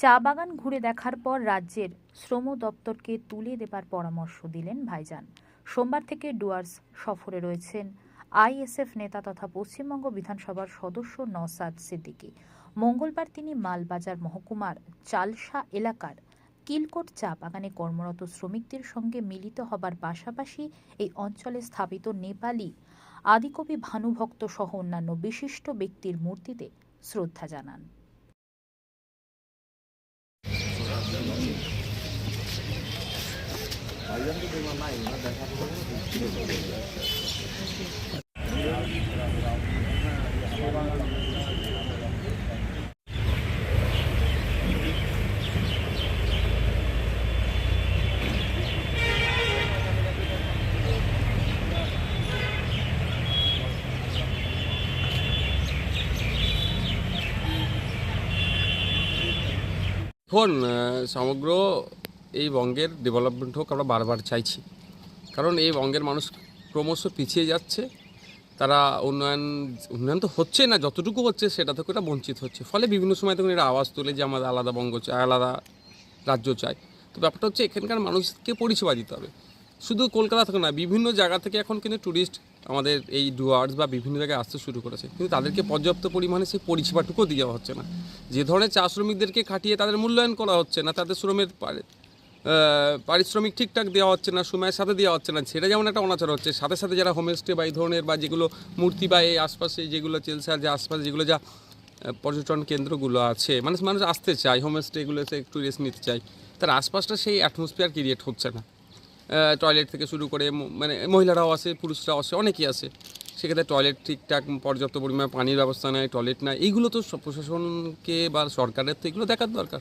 চা বাগান ঘুরে দেখার পর রাজ্যের শ্রম দপ্তরকে তুলে দেবার পরামর্শ দিলেন ভাইজান। সোমবার থেকে ডুয়ার্স সফরে রয়েছেন আইএসএফ নেতা তথা পশ্চিমবঙ্গ বিধানসভার সদস্য নওসাদ সিদ্দিকী। মঙ্গলবার তিনি মালবাজার মহকুমার চালসা এলাকার কিলকোট চা বাগানে কর্মরত শ্রমিকদের সঙ্গে মিলিত হবার পাশাপাশি এই অঞ্চলে স্থাপিত নেপালি আদিকবি ভানুভক্ত সহ অন্যান্য বিশিষ্ট ব্যক্তির মূর্তিতে শ্রদ্ধা জানান। Ayam tu memang main, dah satu. এখন সমগ্র এই বঙ্গের ডেভেলপমেন্ট হোক আমরা বারবার চাইছি। কারণ এই বঙ্গের মানুষ ক্রমশ পিছিয়ে যাচ্ছে। তারা উন্নয়ন উন্নয়ন তো হচ্ছে না, যতটুকু হচ্ছে সেটা থেকে ওটা বঞ্চিত হচ্ছে। ফলে বিভিন্ন সময় তখন এরা আওয়াজ তোলে যে আমাদের আলাদা বঙ্গ চাই আলাদা রাজ্য চাই তো ব্যাপারটা হচ্ছে এখানকার মানুষকে পরিষেবা দিতে হবে। শুধু কলকাতা থেকে না বিভিন্ন জায়গা থেকে এখন কিন্তু ট্যুরিস্ট আমাদের এই ডুয়ার্স বা বিভিন্ন জায়গায় আসতে শুরু করেছে। কিন্তু তাদেরকে পর্যাপ্ত পরিমাণে সেই পরিষেবাটুকু দেওয়া হচ্ছে না। যে ধরনের চা শ্রমিকদেরকে খাটিয়ে তাদের মূল্যায়ন করা হচ্ছে না, তাদের শ্রমের পারি- পারিশ্রমিক ঠিকঠাক দেওয়া হচ্ছে না, সময়ের সাথে দেওয়া হচ্ছে না, সেটা যেমন একটা অনাচার হচ্ছে, সাথে সাথে যারা হোমস্টে বা এই ধরনের বা যেগুলো মূর্তি বা এই আশপাশে যেগুলো চেলসার যে আশপাশে যেগুলো যা পর্যটন কেন্দ্রগুলো আছে, মানুষ মানুষ আসতে চায় হোমস্টে এগুলোতে একটু রেস্ট নিতে চায়, তার আশপাশটা সেই অ্যাটমসফিয়ার ক্রিয়েট হচ্ছে না। টয়লেট থেকে শুরু করে মানে মহিলারাও আসে পুরুষরাও আসে অনেকেই আসে সেক্ষেত্রে টয়লেট ঠিকঠাক পর্যাপ্ত পরিমাণে পানির ব্যবস্থা নেই টয়লেট নাই। এইগুলো তো প্রশাসনকে বা সরকারের তো এগুলো দেখার দরকার।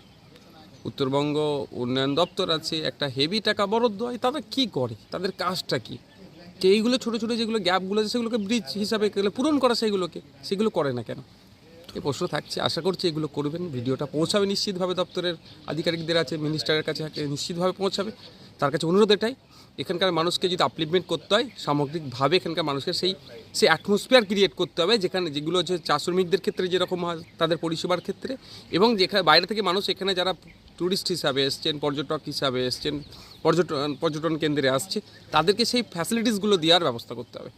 উত্তরবঙ্গ উন্নয়ন দপ্তর আছে, একটা হেভি টাকা বরাদ্দ হয়, তারা কী করে? তাদের কাজটা কী? তো এইগুলো ছোটো ছোটো যেগুলো গ্যাপগুলো আছে, সেগুলোকে ব্রিজ হিসাবে পূরণ করা সেগুলোকে সেগুলো করে না কেন? এই প্রশ্ন থাকছে, আশা করছি এগুলো করবেন। ভিডিওটা পৌঁছাবে নিশ্চিতভাবে দপ্তরের আধিকারিকদের আছে মিনিস্টারের কাছে নিশ্চিতভাবে পৌঁছাবে। তার কাছে অনুরোধ এটাই, এখানকার মানুষকে যদি আপলিভমেন্ট করতে হয়, সামগ্রিকভাবে এখানকার মানুষকে সেই সেই অ্যাটমসফিয়ার ক্রিয়েট করতে হবে, যেখানে যেগুলো হচ্ছে চা শ্রমিকদের ক্ষেত্রে যেরকম হয়, তাদের পরিষেবার ক্ষেত্রে, এবং যেখানে বাইরে থেকে মানুষ এখানে যারা ট্যুরিস্ট হিসাবে এসছেন, পর্যটক হিসাবে এসছেন, পর্যটন পর্যটন কেন্দ্রে আসছে, তাদেরকে সেই ফ্যাসিলিটিসগুলো দেওয়ার ব্যবস্থা করতে হবে।